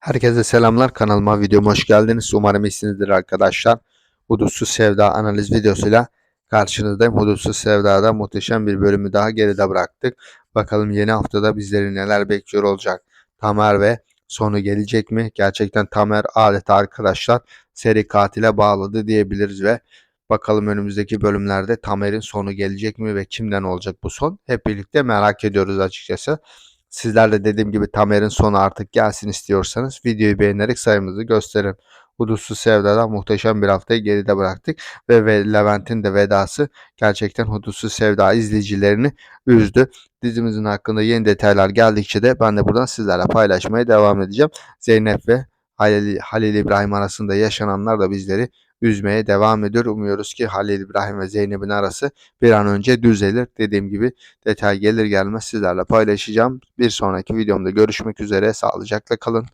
Herkese selamlar kanalıma videoma hoş geldiniz. Umarım iyisinizdir arkadaşlar. Hudutsuz Sevda analiz videosuyla karşınızdayım. Hudutsuz Sevda'da muhteşem bir bölümü daha geride bıraktık. Bakalım yeni haftada bizleri neler bekliyor olacak. Tamer ve sonu gelecek mi? Gerçekten Tamer adeta arkadaşlar seri katile bağladı diyebiliriz ve bakalım önümüzdeki bölümlerde Tamer'in sonu gelecek mi ve kimden olacak bu son? Hep birlikte merak ediyoruz açıkçası. Sizler de dediğim gibi Tamer'in sonu artık gelsin istiyorsanız videoyu beğenerek sayımızı gösterin. Hudutsuz Sevda'dan muhteşem bir haftayı geride bıraktık ve, ve Levent'in de vedası gerçekten Hudutsuz Sevda izleyicilerini üzdü. Dizimizin hakkında yeni detaylar geldikçe de ben de buradan sizlerle paylaşmaya devam edeceğim. Zeynep ve Halil, Halil İbrahim arasında yaşananlar da bizleri üzmeye devam ediyor. Umuyoruz ki Halil İbrahim ve Zeynep'in arası bir an önce düzelir. Dediğim gibi detay gelir gelmez sizlerle paylaşacağım. Bir sonraki videomda görüşmek üzere. Sağlıcakla kalın.